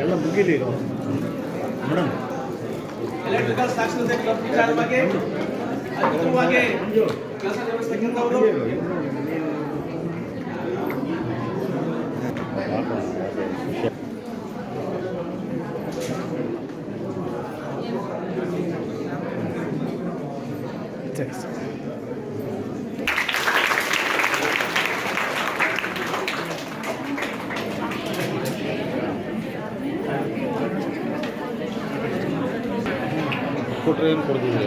ಎಲ್ಲ ಮುಗಿಲಿ madam electrical ಸಾಕ್ಷರತೆ ಕ್ಲಬ್ ವಿಚಾರವಾಗಿ ಸರ್ ಕೊಟ್ಟರೆ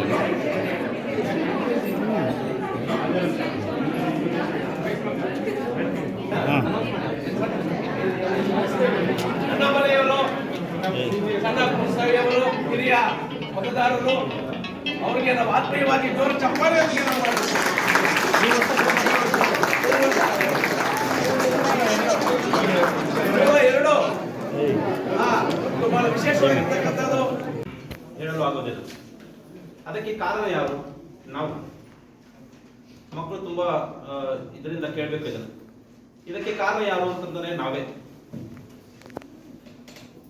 ಏನು ಹಿರಿಯ ಮತದಾರರು ಅವರಿಗೆ ನಾವು ಆತ್ಮೀಯವಾಗಿ ಜೋರು ಚಪ್ಪಾಳೆ. ಎರಡು, ಬಹಳ ವಿಶೇಷವಾಗಿರ್ತಕ್ಕಂಥದ್ದು ಹೇಳಲು ಆಗೋದಿಲ್ಲ ಅದಕ್ಕೆ ಕಾರಣ ಯಾರು? ನಾವು. ಮಕ್ಕಳು ತುಂಬಾ ಇದರಿಂದ ಕೇಳಬೇಕು ಇದನ್ನು. ಇದಕ್ಕೆ ಕಾರಣ ಯಾರು ಅಂತಂದ್ರೆ ನಾವೇ.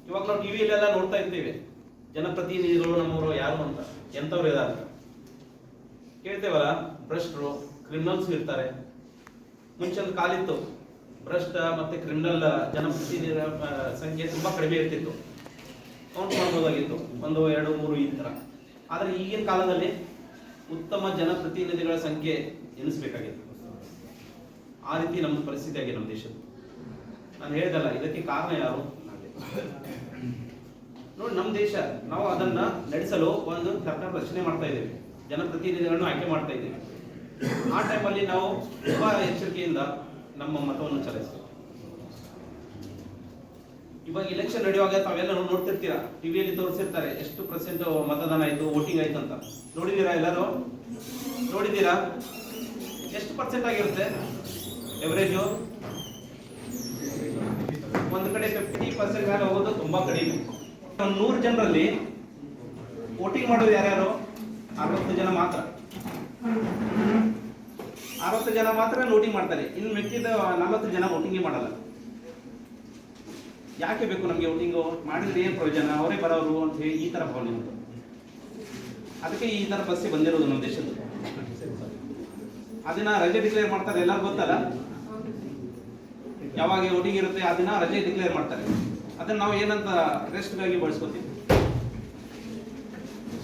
ಇವಾಗ ನಾವು ಟಿವಿಯಲ್ಲೆಲ್ಲ ನೋಡ್ತಾ ಇರ್ತೀವಿ. ಜನಪ್ರತಿನಿಧಿಗಳು ನಮ್ಮವರು ಯಾರು ಅಂತ. ಎಂಥವ್ರು ಇದ್ದಾರೆ ಕೇಳ್ತೇವಲ್ಲ, ಭ್ರಷ್ಟರು ಕ್ರಿಮಿನಲ್ಸ್ ಇರ್ತಾರೆ. ಮುಂಚೆ ಒಂದು ಕಾಲಿತ್ತು. ಭ್ರಷ್ಟ ಮತ್ತೆ ಕ್ರಿಮಿನಲ್ ಜನಪ್ರತಿನಿಧಿಗಳ ಸಂಖ್ಯೆ ತುಂಬಾ ಕಡಿಮೆ ಇರ್ತಿತ್ತು. ಕೌಂಟ್ ಮಾಡ್ಬೋದಾಗಿತ್ತು. ಒಂದು, ಎರಡು, ಮೂರು ಈ ತರ. ಆದ್ರೆ ಈಗಿನ ಕಾಲದಲ್ಲಿ ಉತ್ತಮ ಜನಪ್ರತಿನಿಧಿಗಳ ಸಂಖ್ಯೆ ಎನಿಸ್ಬೇಕಾಗಿತ್ತು ಆ ರೀತಿ ನಮ್ಮ ಪರಿಸ್ಥಿತಿ ಆಗಿದೆ ನಮ್ಮ ದೇಶದ ನಾನು ಹೇಳ್ದಲ್ಲ, ಇದಕ್ಕೆ ಕಾರಣ ಯಾರು. ನೋಡಿ, ನಮ್ಮ ದೇಶ, ನಾವು ಅದನ್ನ ನಡೆಸಲು ಒಂದು ಸರ್ಕಾರ ರಚನೆ ಮಾಡ್ತಾ ಇದ್ದೇವೆ. ಜನಪ್ರತಿನಿಧಿಗಳನ್ನು ಆಯ್ಕೆ ಮಾಡ್ತಾ ಇದ್ದೇವೆ. ಆ ಟೈಮಲ್ಲಿ ನಾವು ತುಂಬಾ ಎಚ್ಚರಿಕೆಯಿಂದ ನಮ್ಮ ಮತವನ್ನು ಚಲಾಯಿಸ್ತೇವೆ ಇವಾಗ ಎಲೆಕ್ಷನ್ ನಡೆಯುವಾಗ ತಾವೆಲ್ಲ ನೋಡ್- ನೋಡ್ತಿರ್ತೀರಾ ಟಿವಿಯಲ್ಲಿ ತೋರಿಸಿರ್ತಾರೆ, ಎಷ್ಟು ಪರ್ಸೆಂಟ್ ಮತದಾನ ಆಯ್ತು ವೋಟಿಂಗ್ ಆಯ್ತು ಅಂತ. ನೋಡಿದೀರಾ ಎಲ್ಲರೂ? ನೋಡಿದೀರಾ ಎಷ್ಟು ಪರ್ಸೆಂಟ್ ಆಗಿರುತ್ತೆ? ಎವರೇಜು ಒಂದು ಕಡೆ ಫಿಫ್ಟಿ ಪರ್ಸೆಂಟ್ ಮೇಲೆ ಹೋಗೋದು ತುಂಬಾ ಕಡಿಮೆ. ನೂರು ಜನರಲ್ಲಿ ವೋಟಿಂಗ್ ಮಾಡೋದು ಯಾರ್ಯಾರು? ಅರವತ್ತು ಜನ ಮಾತ್ರ. ಅರವತ್ತು ಜನ ಮಾತ್ರ ವೋಟಿಂಗ್ ಮಾಡ್ತಾರೆ. ಇನ್ನು ಮಿಕ್ಕಿದ ನಲವತ್ತು ಜನ ವೋಟಿಂಗೇ ಮಾಡಲ್ಲ. ಯಾಕೆ ಬೇಕು ನಮಗೆ ವೋಟಿಂಗು ಮಾಡಿದ್ರೆ ಏನು ಪ್ರಯೋಜನ? ಅವರೇ ಬರೋರು ಅಂತ ಹೇಳಿ ಈ ಥರ ಭಾವನೆ ಉಂಟು. ಅದಕ್ಕೆ ಈ ಥರ ಬಸ್ಸಿ ಬಂದಿರೋದು ನಮ್ಮ ದೇಶದ ಅದನ್ನ ರಜೆ ಡಿಕ್ಲೇರ್ ಮಾಡ್ತಾರೆ, ಎಲ್ಲರೂ ಗೊತ್ತಲ್ಲ? ಯಾವಾಗ ವೋಟಿಂಗ್ ಇರುತ್ತೆ ಆ ದಿನ ರಜೆ ಡಿಕ್ಲೇರ್ ಮಾಡ್ತಾರೆ. ಅದನ್ನ ನಾವು ಏನಂತ ರೆಸ್ಟ್ಗಾಗಿ ಬಳಸ್ಕೊತೀವಿ.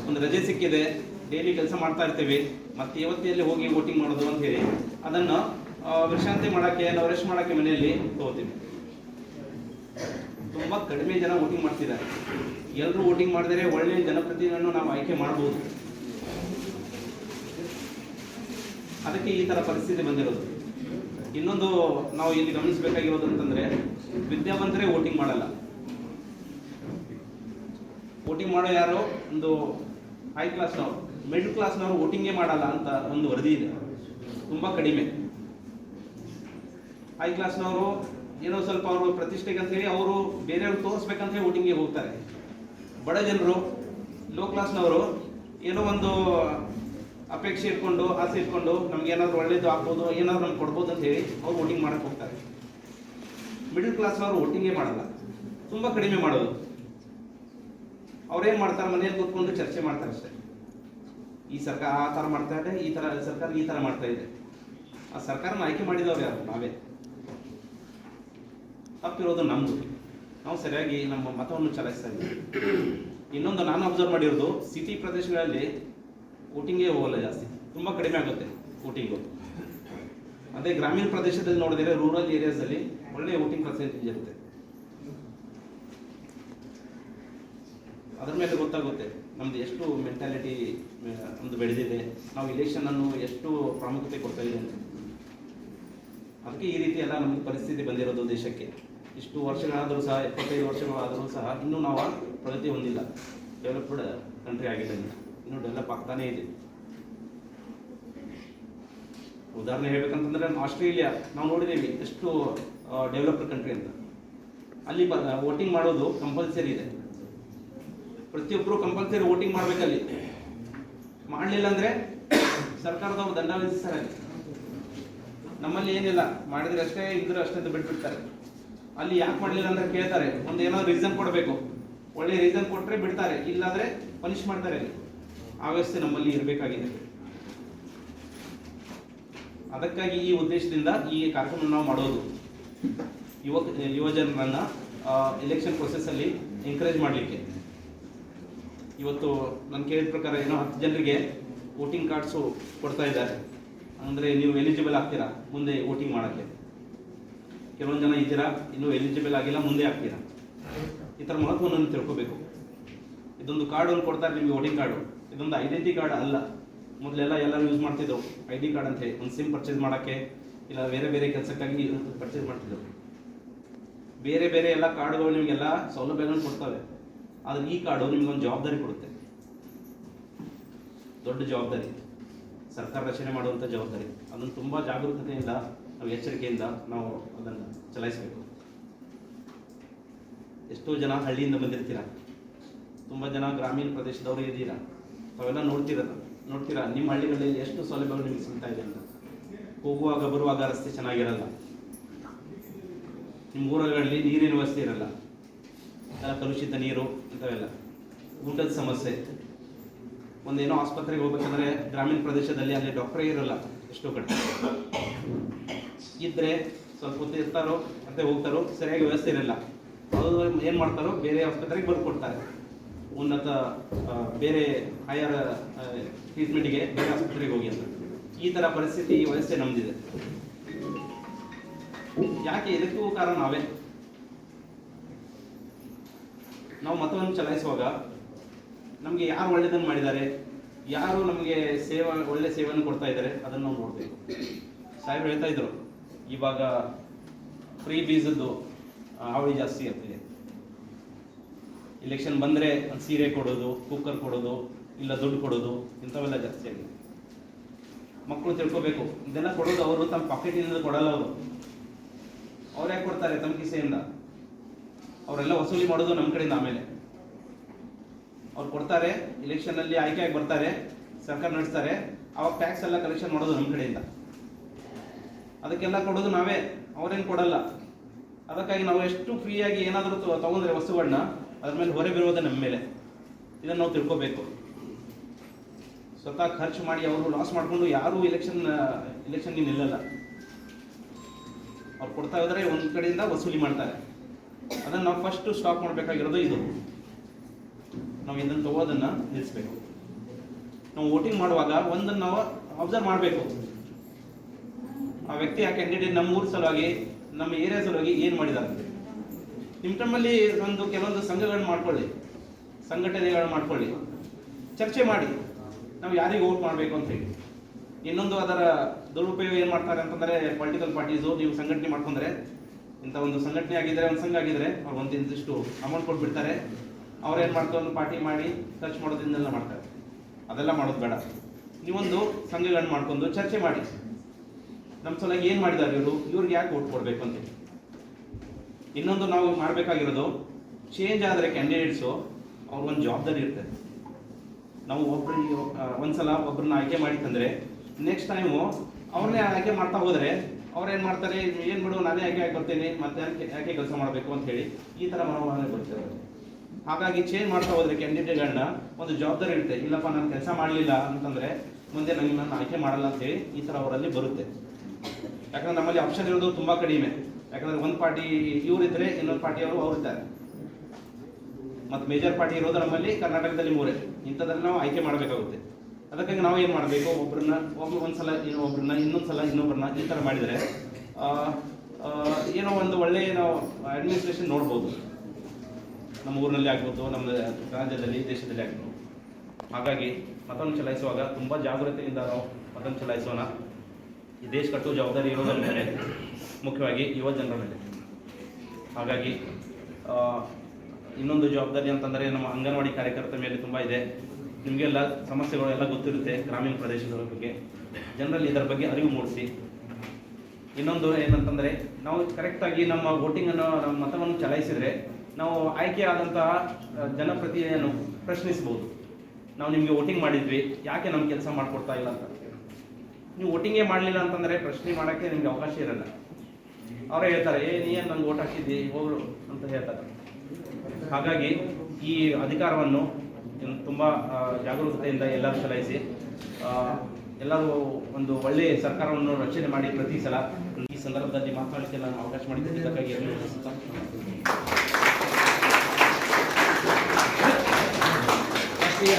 ಒಂದು ರಜೆ ಸಿಕ್ಕಿದೆ ಡೈಲಿ ಕೆಲಸ ಮಾಡ್ತಾ ಇರ್ತೀವಿ, ಮತ್ತೆ ಇವತ್ತಿಯಲ್ಲಿ ಹೋಗಿ ವೋಟಿಂಗ್ ಮಾಡೋದು ಅಂತ ಹೇಳಿ. ಅದನ್ನು ವಿಶ್ರಾಂತಿ ಮಾಡಕ್ಕೆ, ನಾವು ರೆಸ್ಟ್ ಮಾಡಕ್ಕೆ ಮನೆಯಲ್ಲಿ ತಗೋತೀವಿ ತುಂಬಾ ಕಡಿಮೆ ಜನ ವೋಟಿಂಗ್ ಮಾಡ್ತಿದ್ದಾರೆ. ಎಲ್ಲರೂ ವೋಟಿಂಗ್ ಮಾಡಿದರೆ ಒಳ್ಳೆಯ ಜನಪ್ರತಿನಿಧಿಗಳನ್ನು ನಾವು ಆಯ್ಕೆ ಮಾಡ್ಬೋದು. ಅದಕ್ಕೆ ಈ ಥರ ಪರಿಸ್ಥಿತಿ ಬಂದಿರೋದು. ಇನ್ನೊಂದು ನಾವು ಇಲ್ಲಿ ಗಮನಿಸಬೇಕಾಗಿರೋದು ಅಂತಂದರೆ, ವಿದ್ಯಾವಂತರೇ ವೋಟಿಂಗ್ ಮಾಡಲ್ಲ. ವೋಟಿಂಗ್ ಮಾಡೋ ಯಾರು ಒಂದು ಹೈ ಕ್ಲಾಸ್ನವರು ಮಿಡ್ಲ್ ಕ್ಲಾಸ್ನವರು ವೋಟಿಂಗೇ ಮಾಡಲ್ಲ ಅಂತ ಒಂದು ವರದಿ ಇದೆ. ತುಂಬ ಕಡಿಮೆ. ಹೈ ಕ್ಲಾಸ್ನವರು ಏನೋ ಸ್ವಲ್ಪ ಅವರು ಪ್ರತಿಷ್ಠೆಗೆ ಅಂತ ಹೇಳಿ ಅವರು ಬೇರೆಯವ್ರು ತೋರಿಸ್ಬೇಕಂತ ಹೇಳಿ ವೋಟಿಂಗ್ಗೆ ಹೋಗ್ತಾರೆ. ಬಡ ಜನರು ಲೋ ಕ್ಲಾಸ್ನವರು ಏನೋ ಒಂದು ಅಪೇಕ್ಷೆ ಇಟ್ಕೊಂಡು, ಆಸೆ ಇಟ್ಕೊಂಡು ನಮ್ಗೆ ಏನಾದ್ರು ಒಳ್ಳೇದು ಆಗ್ಬೋದು, ಏನಾದ್ರು ನಮ್ಗೆ ಕೊಡ್ಬೋದು ಅಂತ ಹೇಳಿ ಅವ್ರು ವೋಟಿಂಗ್ ಮಾಡಕ್ಕೆ ಹೋಗ್ತಾರೆ. ಮಿಡಲ್ ಕ್ಲಾಸ್ನವರು ವೋಟಿಂಗೇ ಮಾಡಲ್ಲ, ತುಂಬಾ ಕಡಿಮೆ ಮಾಡೋದು. ಅವ್ರೇನು ಮಾಡ್ತಾರೆ, ಮನೆಯಲ್ಲಿ ಕೂತ್ಕೊಂಡು ಚರ್ಚೆ ಮಾಡ್ತಾರೆ ಅಷ್ಟೇ. ಈ ಸರ್ಕಾರ ಆ ತರ ಮಾಡ್ತಾ ಇದೆ, ಈ ತರ ಸರ್ಕಾರ ಈ ತರ ಮಾಡ್ತಾ ಇದೆ. ಆ ಸರ್ಕಾರನ ಆಯ್ಕೆ ಮಾಡಿದವ್ರು ಯಾರು? ನಾವೇ. ತಪ್ಪಿರೋದು ನಮ್ದು. ನಾವು ಸರಿಯಾಗಿ ನಮ್ಮ ಮತವನ್ನು ಚಲಾಯಿಸ್ತಾ ಇದ್ದೀವಿ. ಇನ್ನೊಂದು ನಾನು ಅಬ್ಸರ್ವ್ ಮಾಡಿರೋದು ಸಿಟಿ ಪ್ರದೇಶಗಳಲ್ಲಿ ವೋಟಿಂಗೇ ಹೋಗಲ್ಲ ಜಾಸ್ತಿ. ತುಂಬ ಕಡಿಮೆ ಆಗುತ್ತೆ ವೋಟಿಂಗು. ಅದೇ ಗ್ರಾಮೀಣ ಪ್ರದೇಶದಲ್ಲಿ ನೋಡಿದರೆ ರೂರಲ್ ಏರಿಯಾಸಲ್ಲಿ ಒಳ್ಳೆ ವೋಟಿಂಗ್ ಪರ್ಸೆಂಟೇಜ್ ಇರುತ್ತೆ. ಅದ್ರ ಮೇಲೆ ಗೊತ್ತಾಗುತ್ತೆ ನಮ್ದು ಎಷ್ಟು ಮೆಂಟಾಲಿಟಿ ಒಂದು ಬೆಳೆದಿದೆ, ನಾವು ಇಲೆಕ್ಷನ್ ಅನ್ನು ಎಷ್ಟು ಪ್ರಾಮುಖ್ಯತೆ ಕೊಡ್ತಾ ಇದೆ ಅಂತ. ಅದಕ್ಕೆ ಈ ರೀತಿ ಎಲ್ಲ ನಮ್ಗೆ ಪರಿಸ್ಥಿತಿ ಬಂದಿರೋದು ದೇಶಕ್ಕೆ. ಇಷ್ಟು ವರ್ಷಗಳಾದರೂ ಸಹ, ಎಪ್ಪತ್ತೈದು ವರ್ಷಗಳಾದರೂ ಸಹ ಇನ್ನೂ ನಾವು ಪ್ರಗತಿ ಹೊಂದಿಲ್ಲ. ಡೆವಲಪ್ಡ್ ಕಂಟ್ರಿ ಆಗಿದೆ ಇನ್ನು. ಡೆವಲಪ್ ಆಗ್ತಾನೇ ಇದೆ. ಉದಾಹರಣೆ ಹೇಳ್ಬೇಕಂತಂದ್ರೆ, ಆಸ್ಟ್ರೇಲಿಯಾ, ನಾವು ನೋಡಿದ್ದೀವಿ ಎಷ್ಟು ಡೆವಲಪ್ಡ್ ಕಂಟ್ರಿ ಅಂತ. ಅಲ್ಲಿ ವೋಟಿಂಗ್ ಮಾಡೋದು ಕಂಪಲ್ಸರಿ ಇದೆ. ಪ್ರತಿಯೊಬ್ಬರು ಕಂಪಲ್ಸರಿ ವೋಟಿಂಗ್ ಮಾಡ್ಬೇಕಲ್ಲಿ. ಮಾಡಲಿಲ್ಲ ಅಂದ್ರೆ ಸರ್ಕಾರದವ್ರು ದಂಡ ವಿಧಿಸ್ತಾರೆ ನಮ್ಮಲ್ಲಿ ಏನಿಲ್ಲ, ಮಾಡಿದ್ರೆ ಅಷ್ಟೇ ಇದ್ರೆ ಅಷ್ಟೇ ಬಿಟ್ಬಿಡ್ತಾರೆ. ಅಲ್ಲಿ ಯಾಕೆ ಮಾಡಲಿಲ್ಲ ಅಂತ ಕೇಳ್ತಾರೆ. ಒಂದು ಏನೋ ರೀಸನ್ ಕೊಡಬೇಕು. ಒಳ್ಳೆ ರೀಸನ್ ಕೊಟ್ಟರೆ ಬಿಡ್ತಾರೆ. ಇಲ್ಲಾಂದ್ರೆ ಪನಿಷ್ ಮಾಡ್ತಾರೆ ಆ ವ್ಯವಸ್ಥೆ ನಮ್ಮಲ್ಲಿ ಇರಬೇಕಾಗಿದೆ. ಅದಕ್ಕಾಗಿ ಈ ಉದ್ದೇಶದಿಂದ ಈ ಕಾರ್ಯಕ್ರಮ ನಾವು ಮಾಡೋದು. ಯುವಕ ಯುವ ಜನರನ್ನ ಎಲೆಕ್ಷನ್ ಅಲ್ಲಿ ಎನ್ಕರೇಜ್ ಮಾಡಲಿಕ್ಕೆ. ಇವತ್ತು ನಾನು ಕೇಳಿದ ಪ್ರಕಾರ ಏನೋ ಹತ್ತು ಜನರಿಗೆ ವೋಟಿಂಗ್ ಕಾರ್ಡ್ಸು ಕೊಡ್ತಾ ಇದ್ದಾರೆ. ಅಂದರೆ ನೀವು ಎಲಿಜಿಬಲ್ ಆಗ್ತೀರಾ ಮುಂದೆ ವೋಟಿಂಗ್ ಮಾಡೋಕ್ಕೆ? ಕೆಲವೊಂದು ಜನ ಇದ್ದೀರಾ? ಇನ್ನೂ ಎಲಿಜಿಬಲ್ ಆಗಿಲ್ಲ, ಮುಂದೆ ಆಗ್ತೀರಾ? ಈ ಥರ ಮಹತ್ವವನ್ನು ತಿಳ್ಕೋಬೇಕು. ಇದೊಂದು ಕಾರ್ಡ್ ಒಂದು ಕೊಡ್ತಾರೆ, ನಿಮಗೆ ವೋಟಿಂಗ್ ಕಾರ್ಡು ಇದೊಂದು ಐಡೆಂಟಿ ಕಾರ್ಡ್ ಅಲ್ಲ. ಮೊದಲೆಲ್ಲ ಎಲ್ಲರೂ ಯೂಸ್ ಮಾಡ್ತಿದ್ದೆವು. ಐ ಡಿ ಕಾರ್ಡ್ ಅಂತ ಹೇಳಿ. ಒಂದು ಸಿಮ್ ಪರ್ಚೇಸ್ ಮಾಡೋಕ್ಕೆ, ಇಲ್ಲ ಬೇರೆ ಬೇರೆ ಕೆಲಸಕ್ಕಾಗಿ ಪರ್ಚೇಸ್ ಮಾಡ್ತಿದ್ದೆವು. ಬೇರೆ ಬೇರೆ ಎಲ್ಲ ಕಾರ್ಡ್ಗಳು ನಿಮಗೆಲ್ಲ ಸೌಲಭ್ಯಗಳನ್ನು ಕೊಡ್ತವೆ. ಆದರೆ ಈ ಕಾರ್ಡು ನಿಮ್ಗೊಂದು ಜವಾಬ್ದಾರಿ ಕೊಡುತ್ತೆ. ದೊಡ್ಡ ಜವಾಬ್ದಾರಿ. ಸರ್ಕಾರ ರಚನೆ ಮಾಡುವಂಥ ಜವಾಬ್ದಾರಿ. ಅದನ್ನು ತುಂಬ ಜಾಗರೂಕತೆಯಿಂದ ನಾವು ಎಚ್ಚರಿಕೆಯಿಂದ ನಾವು ಅದನ್ನು ಚಲಾಯಿಸಬೇಕು. ಎಷ್ಟೋ ಜನ ಹಳ್ಳಿಯಿಂದ ಬಂದಿರ್ತೀರ? ತುಂಬ ಜನ ಗ್ರಾಮೀಣ ಪ್ರದೇಶದವರು ಇದ್ದೀರಾ? ತಾವೆಲ್ಲ ನೋಡ್ತೀರ? ನೋಡ್ತೀರಾ? ನಿಮ್ಮ ಹಳ್ಳಿಗಳಲ್ಲಿ ಎಷ್ಟು ಸೌಲಭ್ಯಗಳು ನಿಮಗೆ ಸಿಗ್ತಾ ಇದೆ ಅಂತ? ಹೋಗುವಾಗ, ಬರುವಾಗ ರಸ್ತೆ ಚೆನ್ನಾಗಿರಲ್ಲ. ನಿಮ್ಮ ಊರುಗಳಲ್ಲಿ ನೀರಿನ ವ್ಯವಸ್ಥೆ ಇರಲ್ಲ. ಕಲುಷಿತ ನೀರು ಇಂಥವೆಲ್ಲ. ಊಟದ ಸಮಸ್ಯೆ. ಒಂದೇನೋ ಆಸ್ಪತ್ರೆಗೆ ಹೋಗ್ಬೇಕಂದ್ರೆ ಗ್ರಾಮೀಣ ಪ್ರದೇಶದಲ್ಲಿ ಅಲ್ಲಿ ಡಾಕ್ಟ್ರೇ ಇರಲ್ಲ ಎಷ್ಟೋ ಕಡೆ. ಇದ್ರೆ ಸ್ವಲ್ಪ ಹೊತ್ತು ಇರ್ತಾರೋ ಮತ್ತೆ ಹೋಗ್ತಾರೋ, ಸರಿಯಾಗಿ ವ್ಯವಸ್ಥೆ ಇರಲ್ಲ. ಅವರು ಏನು ಮಾಡ್ತಾರೋ, ಬೇರೆ ಆಸ್ಪತ್ರೆಗೆ ಬರ್ಕೊಡ್ತಾರೆ. ಉನ್ನತ ಬೇರೆ ಹೈಯರ್ ಟ್ರೀಟ್ಮೆಂಟ್ಗೆ ಬೇರೆ ಆಸ್ಪತ್ರೆಗೆ ಹೋಗಿ ಅಂತ. ಈ ಥರ ಪರಿಸ್ಥಿತಿ ಈ ವ್ಯವಸ್ಥೆ ನಮ್ದಿದೆ. ಯಾಕೆ ಇದಕ್ಕೂ ಕಾರಣ ನಾವೇ? ನಾವು ಮತವನ್ನು ಚಲಾಯಿಸುವಾಗ ನಮಗೆ ಯಾರು ಒಳ್ಳೆಯದನ್ನು ಮಾಡಿದ್ದಾರೆ? ಯಾರು ನಮಗೆ ಸೇವಾ, ಒಳ್ಳೆ ಸೇವೆಯನ್ನು ಕೊಡ್ತಾ ಇದ್ದಾರೆ? ಅದನ್ನು ನಾವು ನೋಡಬೇಕು. ಸಾಹೇಬ್ರು ಹೇಳ್ತಾ ಇದ್ರು ಇವಾಗ ಫ್ರೀ ಬೀಸದ್ದು ಹಾವಳಿ ಜಾಸ್ತಿ ಇರ್ತಿದೆ ಇಲೆಕ್ಷನ್ ಬಂದರೆ ಒಂದು ಸೀರೆ ಕೊಡೋದು ಕುಕ್ಕರ್ ಕೊಡೋದು, ಇಲ್ಲ ದುಡ್ಡು ಕೊಡೋದು, ಇಂಥವೆಲ್ಲ ಜಾಸ್ತಿ ಆಗಿದೆ. ಮಕ್ಕಳು ತಿಳ್ಕೊಬೇಕು. ಇದೆಲ್ಲ ಕೊಡೋದು ಅವರು, ತಮ್ಮ ಪಾಕೆಟಿನಿಂದ ಕೊಡಲ್ಲ ಅವರು. ಅವ್ರು ಯಾಕೆ ಕೊಡ್ತಾರೆ? ತಮ್ಮ ಕಿಸೆಯಿಂದ. ಅವರೆಲ್ಲ ವಸೂಲಿ ಮಾಡೋದು ನಮ್ಮ ಕಡೆಯಿಂದ ಆಮೇಲೆ. ಅವ್ರು ಕೊಡ್ತಾರೆ ಇಲೆಕ್ಷನಲ್ಲಿ ಆಯ್ಕೆಯಾಗಿ ಬರ್ತಾರೆ, ಸರ್ಕಾರ ನಡೆಸ್ತಾರೆ, ಅವಾಗ ಟ್ಯಾಕ್ಸ್ ಎಲ್ಲ ಕಲೆಕ್ಷನ್ ಮಾಡೋದು ನಮ್ಮ ಕಡೆಯಿಂದ. ಅದಕ್ಕೆಲ್ಲ ಕೊಡೋದು ನಾವೇ, ಅವರೇನು ಕೊಡಲ್ಲ. ಅದಕ್ಕಾಗಿ ನಾವು ಎಷ್ಟು ಫ್ರೀಯಾಗಿ ಏನಾದರೂ ತಗೊಂಡ್ರೆ ವಸ್ತುಗಳನ್ನ ಅದ್ರ ಮೇಲೆ ಹೊರೆ ಬೀರೋದೇ ನಮ್ಮ ಮೇಲೆ. ಇದನ್ನು ನಾವು ತಿಳ್ಕೋಬೇಕು. ಸ್ವತಃ ಖರ್ಚು ಮಾಡಿ ಅವರು ಲಾಸ್ ಮಾಡಿಕೊಂಡು ಯಾರೂ ಎಲೆಕ್ಷನ್ ಎಲೆಕ್ಷನ್ಗೆ ನಿಲ್ಲಲ್ಲ. ಅವ್ರು ಕೊಡ್ತಾ ಇದ್ರೆ ಒಂದು ಕಡೆಯಿಂದ ವಸೂಲಿ ಮಾಡ್ತಾರೆ. ಅದನ್ನು ನಾವು ಫಸ್ಟ್ ಸ್ಟಾಪ್ ಮಾಡಬೇಕಾಗಿರೋದು ಇದು. ನಾವು ಇದನ್ನು ತಗೋದನ್ನು ನಿಲ್ಲಿಸ್ಬೇಕು ನಾವು ವೋಟಿಂಗ್ ಮಾಡುವಾಗ ಒಂದನ್ನು ನಾವು ಅಬ್ಸರ್ವ್ ಮಾಡಬೇಕು. ಆ ವ್ಯಕ್ತಿ, ಆ ಕ್ಯಾಂಡಿಡೇಟ್ ನಮ್ಮ ಊರ ಸಲುವಾಗಿ, ನಮ್ಮ ಏರಿಯಾ ಸಲುವಾಗಿ ಏನು ಮಾಡಿದ್ದಾರೆ ನಿಮ್ಮ ತಮ್ಮಲ್ಲಿ ಒಂದು ಕೆಲವೊಂದು ಸಂಘಗಳನ್ನ ಮಾಡ್ಕೊಳ್ಳಿ. ಸಂಘಟನೆಗಳನ್ನ ಮಾಡ್ಕೊಳ್ಳಿ. ಚರ್ಚೆ ಮಾಡಿ. ನಾವು ಯಾರಿಗೆ ಓಟ್ ಮಾಡಬೇಕು ಅಂತ ಹೇಳಿ. ಇನ್ನೊಂದು ಅದರ ದುರುಪಯೋಗ ಏನು ಮಾಡ್ತಾರೆ ಅಂತಂದರೆ ಪೊಲಿಟಿಕಲ್ ಪಾರ್ಟೀಸು ನೀವು ಸಂಘಟನೆ ಮಾಡ್ಕೊಂಡ್ರೆ, ಇಂಥ ಒಂದು ಸಂಘಟನೆ ಆಗಿದ್ರೆ, ಒಂದು ಸಂಘ ಆಗಿದ್ದರೆ ಅವ್ರು ಒಂದು ಇಂತಿಷ್ಟು ಅಮೌಂಟ್ ಕೊಟ್ಬಿಡ್ತಾರೆ. ಅವ್ರೇನು ಮಾಡ್ತಾರೆ? ಒಂದು ಪಾರ್ಟಿ ಮಾಡಿ, ಖರ್ಚು ಮಾಡೋದ್ರಿಂದೆಲ್ಲ ಮಾಡ್ತಾರೆ. ಅದೆಲ್ಲ ಮಾಡೋದು ಬೇಡ. ನೀವೊಂದು ಸಂಘಗಳನ್ನ ಮಾಡ್ಕೊಂಡು ಚರ್ಚೆ ಮಾಡಿ. ನಮ್ಮ ಸಲುವಾಗಿ ಏನು ಮಾಡಿದ್ದಾರೆ ಇವರು? ಇವ್ರಿಗೆ ಯಾಕೆ ಓಟ್ ಕೊಡಬೇಕು ಅಂತ ಇನ್ನೊಂದು ನಾವು ಮಾಡಬೇಕಾಗಿರೋದು ಚೇಂಜ್ ಆದರೆ ಕ್ಯಾಂಡಿಡೇಟ್ಸು ಒಂದು ಜವಾಬ್ದಾರಿ ಇರ್ತದೆ. ನಾವು ಒಬ್ಬರಿಗೆ ಒಂದ್ಸಲ ಒಬ್ಬರನ್ನ ಆಯ್ಕೆ ಮಾಡಿತ್ತಂದ್ರೆ ನೆಕ್ಸ್ಟ್ ಟೈಮು ಅವ್ರನ್ನೇ ಆಯ್ಕೆ ಮಾಡ್ತಾ ಹೋದರೆ ಅವ್ರೇನು ಮಾಡ್ತಾರೆ? ಏನು ಬಿಡು, ನಾನೇ ಆಯ್ಕೆ ಬರ್ತೇನೆ ಮತ್ತೆ ಯಾಕೆ ಕೆಲಸ ಮಾಡಬೇಕು ಅಂತ ಹೇಳಿ ಈ ಥರ ಮನೋಭಾವನೆ ಬರ್ತದೆ ಹಾಗಾಗಿ ಚೇಂಜ್ ಮಾಡ್ತಾ ಹೋದರೆ ಕ್ಯಾಂಡಿಡೇಟ್ಗಳನ್ನ ಒಂದು ಜವಾಬ್ದಾರಿ ಇರುತ್ತೆ. ಇಲ್ಲಪ್ಪ, ನಾನು ಕೆಲಸ ಮಾಡಲಿಲ್ಲ ಅಂತಂದ್ರೆ, ಮುಂದೆ ನನಗೆ ನಾನು ಆಯ್ಕೆ ಮಾಡಲ್ಲ ಅಂತ ಹೇಳಿ ಈ ಥರ ಅವರಲ್ಲಿ ಬರುತ್ತೆ. ಯಾಕಂದ್ರೆ ನಮ್ಮಲ್ಲಿ ಆಪ್ಷನ್ ಇರೋದು ತುಂಬಾ ಕಡಿಮೆ. ಯಾಕಂದ್ರೆ ಒಂದು ಪಾರ್ಟಿ ಇವರಿದ್ರೆ ಇನ್ನೊಂದು ಪಾರ್ಟಿಯವರು ಅವ್ರು ಇದ್ದಾರೆ. ಮತ್ತು ಮೇಜರ್ ಪಾರ್ಟಿ ಇರೋದು ನಮ್ಮಲ್ಲಿ ಕರ್ನಾಟಕದಲ್ಲಿ ಮೂರೇ. ಇಂಥದ್ರಲ್ಲಿ ನಾವು ಆಯ್ಕೆ ಮಾಡಬೇಕಾಗುತ್ತೆ. ಅದಕ್ಕಾಗಿ ನಾವು ಏನು ಮಾಡಬೇಕು? ಒಬ್ಬರನ್ನ ಒಬ್ಬ ಒಂದ್ಸಲ ಇನ್ನೊ ಒಬ್ಬರನ್ನ ಇನ್ನೊಂದು ಸಲ ಇನ್ನೊಬ್ಬರನ್ನ ಈ ಥರ ಮಾಡಿದರೆ ಏನೋ ಒಂದು ಒಳ್ಳೆಯ ನಾವು ಅಡ್ಮಿನಿಸ್ಟ್ರೇಷನ್ ನೋಡ್ಬೋದು. ನಮ್ಮ ಊರಿನಲ್ಲಿ ಆಗ್ಬೋದು, ನಮ್ಮ ರಾಜ್ಯದಲ್ಲಿ, ದೇಶದಲ್ಲಿ ಆಗ್ಬೋದು. ಹಾಗಾಗಿ ಮತವನ್ನು ಚಲಾಯಿಸುವಾಗ ತುಂಬ ಜಾಗೃತಿಯಿಂದ ನಾವು ಮತವನ್ನು ಚಲಾಯಿಸೋಣ. ಈ ದೇಶ ಕಟ್ಟುವ ಜವಾಬ್ದಾರಿ ಇರೋದ್ರ ಮೇಲೆ ಮುಖ್ಯವಾಗಿ ಯುವ ಜನರ ಮೇಲೆ ಹಾಗಾಗಿ ಇನ್ನೊಂದು ಜವಾಬ್ದಾರಿ ಅಂತಂದರೆ ನಮ್ಮ ಅಂಗನವಾಡಿ ಕಾರ್ಯಕರ್ತರ ಮೇಲೆ ತುಂಬ ಇದೆ. ನಿಮಗೆಲ್ಲ ಸಮಸ್ಯೆಗಳು ಎಲ್ಲ ಗೊತ್ತಿರುತ್ತೆ ಗ್ರಾಮೀಣ ಪ್ರದೇಶಗಳ ಬಗ್ಗೆ. ಜನರಲ್ಲಿ ಇದರ ಬಗ್ಗೆ ಅರಿವು ಮೂಡಿಸಿ. ಇನ್ನೊಂದು ಏನಂತಂದರೆ, ನಾವು ಕರೆಕ್ಟಾಗಿ ನಮ್ಮ ವೋಟಿಂಗನ್ನು, ನಮ್ಮ ಮತವನ್ನು ಚಲಾಯಿಸಿದರೆ ನಾವು ಆಯ್ಕೆ ಆದಂತಹ ಜನಪ್ರತಿನಿಧಿಯನ್ನು ಪ್ರಶ್ನಿಸ್ಬೋದು. ನಾವು ನಿಮಗೆ ವೋಟಿಂಗ್ ಮಾಡಿದ್ವಿ, ಯಾಕೆ ನಮ್ಮ ಕೆಲಸ ಮಾಡಿಕೊಡ್ತಾ ಇಲ್ಲ ಅಂತ. ನೀವು ವೋಟಿಂಗೇ ಮಾಡಲಿಲ್ಲ ಅಂತಂದರೆ ಪ್ರಶ್ನೆ ಮಾಡೋಕ್ಕೆ ನಿಮಗೆ ಅವಕಾಶ ಇರಲ್ಲ. ಅವರೇ ಹೇಳ್ತಾರೆ, ಏ, ನೀ ಏನು ನಂಗೆ ಓಟ್ ಹಾಕಿದ್ದಿ ಹೋಗ್ರು ಅಂತ ಹೇಳ್ತಾರೆ. ಹಾಗಾಗಿ ಈ ಅಧಿಕಾರವನ್ನು ತುಂಬ ಜಾಗರೂಕತೆಯಿಂದ ಎಲ್ಲರೂ ಚಲಾಯಿಸಿ ಎಲ್ಲರೂ ಒಂದು ಒಳ್ಳೆಯ ಸರ್ಕಾರವನ್ನು ರಚನೆ ಮಾಡಿ ಪ್ರತಿ ಸಲ ಈ ಸಂದರ್ಭದಲ್ಲಿ ಮಾತನಾಡಲಿಕ್ಕೆ ನಾನು ಅವಕಾಶ ಮಾಡಿದ್ದಕ್ಕಾಗಿ. ರಾಷ್ಟ್ರೀಯ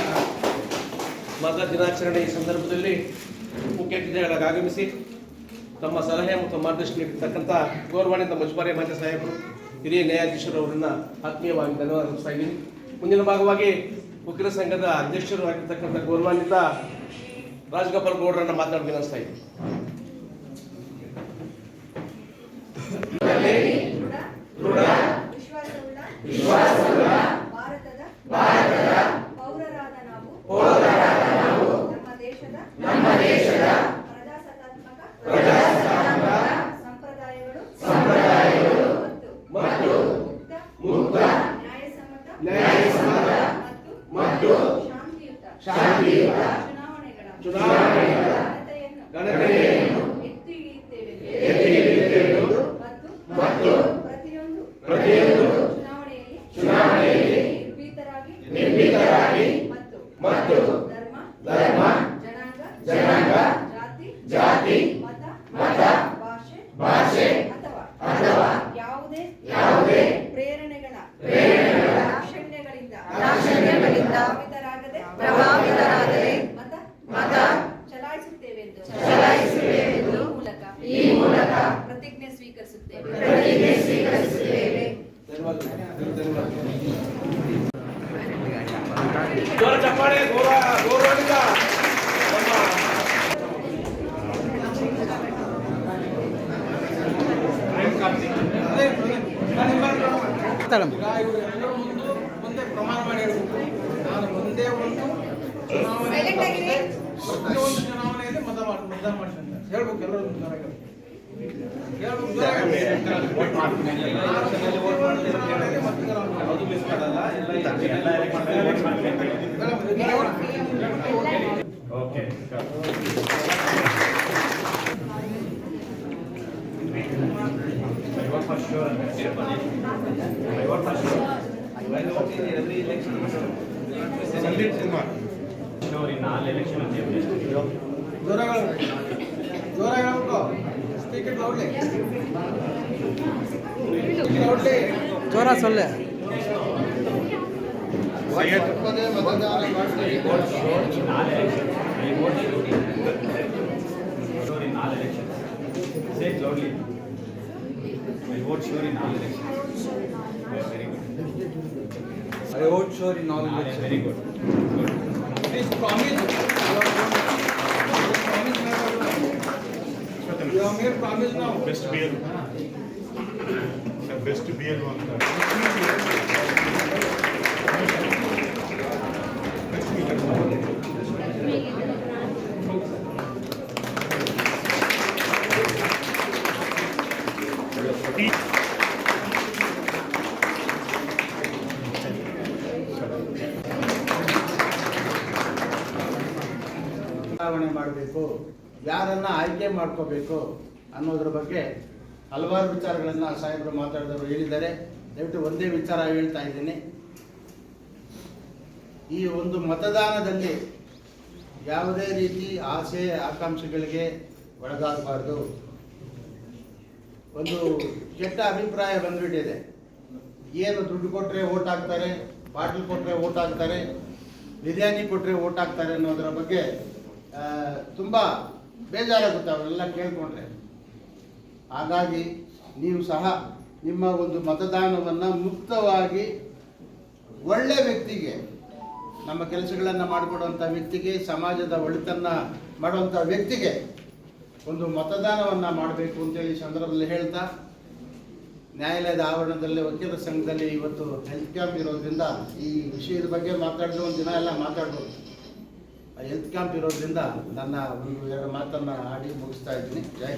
ಮತ ದಿನಾಚರಣೆ ಈ ಸಂದರ್ಭದಲ್ಲಿ ಮುಖ್ಯ ಅತಿಥಿಗಳಾಗಿ ಆಗಮಿಸಿ. ತಮ್ಮ ಸಲಹೆ ಮತ್ತು ಮಾರ್ಗದರ್ಶನ ನೀಡಿರ್ತಕ್ಕಂಥ ಗೌರವಾನ್ವಿತ ಮುಜುಬಾರಿ ಮಾನ್ಯ ಸಾಹೇಬರು ಹಿರಿಯ ನ್ಯಾಯಾಧೀಶರು ಅವರನ್ನ ಆತ್ಮೀಯವಾಗಿ ಧನ್ಯವಾದ ಇದ್ದೀನಿ. ಮುಂದಿನ ಭಾಗವಾಗಿ ವಕೀಲ ಸಂಘದ ಅಧ್ಯಕ್ಷರು ಆಗಿರ್ತಕ್ಕಂಥ ಗೌರವಾನ್ವಿತ ರಾಜಗೋಪಾಲ್ ಗೌಡರನ್ನ ಮಾತನಾಡಬೇಕು ಅನಿಸ್ತಾ ಇದ್ದೀನಿ. ಎಲ್ಲರೂ ಮುಂದೆ ಮುಂದೆ ಪ್ರಮಾಣ ಮಾಡಿ ಹೇಳ್ಬೇಕು ನಾನು ಒಂದೇ ಒಂದು ಚುನಾವಣೆ ಒಂದೇ ಚುನಾವಣೆಯಲ್ಲಿ ಮತ ಮಾಡಿ ಮತದಾನ ಮಾಡ್ತೀನಿ. ಅಂತ ಹೇಳ್ಬೇಕು ಎಲ್ಲರೂ ಹೇಳ್ಬೇಕು ಸಂದೀಪ್ ಕುಮಾರ್ ಜೋರಾಗಿ ಹೇಳ್ಬೇಕು. ಜೋರಾಗಿ ಹೇಳ್ಬೇಕು ಸ್ಪೀಕ್ ಇಟ್ ಲೌಡ್ಲಿ ಲೌಡ್ಲಿ ಜೋರ ಸೊಲ್ಲೆ Syed sure in all elections. Say it loudly. I vote sure in all elections. Very good. I vote sure in all ah, elections. Very good. Please promise. You have made promise now. Best BL. Sir, best BL one. ಮಾಡಬೇಕು, ಯಾರನ್ನ ಆಯ್ಕೆ ಮಾಡ್ಕೋಬೇಕು ಅನ್ನೋದ್ರ ಬಗ್ಗೆ ಹಲವಾರು ವಿಚಾರಗಳನ್ನು ಸಾಹೇಬರು ಮಾತಾಡಿದವರು ಹೇಳಿದ್ದಾರೆ. ದಯವಿಟ್ಟು ಒಂದೇ ವಿಚಾರ ಹೇಳ್ತಾ ಇದ್ದೀನಿ. ಈ ಒಂದು ಮತದಾನದಲ್ಲಿ ಯಾವುದೇ ರೀತಿ ಆಸೆ, ಆಕಾಂಕ್ಷೆಗಳಿಗೆ ಒಳಗಾಗಬಾರ್ದು. ಒಂದು ಕೆಟ್ಟ ಅಭಿಪ್ರಾಯ ಬಂದ್ಬಿಟ್ಟಿದೆ. ಏನು ದುಡ್ಡು ಕೊಟ್ಟರೆ ಓಟ್ ಹಾಕ್ತಾರೆ, ಬಾಟ್ಲ್ ಕೊಟ್ಟರೆ ಓಟ್ ಹಾಕ್ತಾರೆ, ಬಿರಿಯಾನಿ ಕೊಟ್ಟರೆ ಓಟ್ ಹಾಕ್ತಾರೆ ಅನ್ನೋದರ ಬಗ್ಗೆ ತುಂಬ ಬೇಜಾರಾಗುತ್ತೆ ಅವರೆಲ್ಲ ಕೇಳಿಕೊಂಡ್ರೆ. ಹಾಗಾಗಿ ನೀವು ಸಹ ನಿಮ್ಮ ಒಂದು ಮತದಾನವನ್ನು ಮುಕ್ತವಾಗಿ ಒಳ್ಳೆ ವ್ಯಕ್ತಿಗೆ, ನಮ್ಮ ಕೆಲಸಗಳನ್ನು ಮಾಡಿಕೊಡುವಂಥ ವ್ಯಕ್ತಿಗೆ, ಸಮಾಜದ ಒಳಿತನ್ನ ಮಾಡುವಂಥ ವ್ಯಕ್ತಿಗೆ ಒಂದು ಮತದಾನವನ್ನು ಮಾಡಬೇಕು ಅಂತೇಳಿ ಸಂದರ್ಭದಲ್ಲಿ ಹೇಳ್ತಾ, ನ್ಯಾಯಾಲಯದ ಆವರಣದಲ್ಲಿ, ವಕೀಲರ ಸಂಘದಲ್ಲಿ ಇವತ್ತು ಹೆಲ್ತ್ ಕ್ಯಾಂಪ್ ಇರೋದ್ರಿಂದ ಈ ವಿಷಯದ ಬಗ್ಗೆ ಮಾತಾಡಿದ್ರೆ ಒಂದು ದಿನ ಎಲ್ಲ ಮಾತಾಡ್ಬೋದು. ಹೆಲ್ತ್ ಕ್ಯಾಂಪ್ ಇರೋದ್ರಿಂದ ನನ್ನ ಒಂದು ಎರಡು ಮಾತನ್ನು ಆಡಿ ಮುಗಿಸ್ತಾ ಇದ್ದೀನಿ. ಜೈ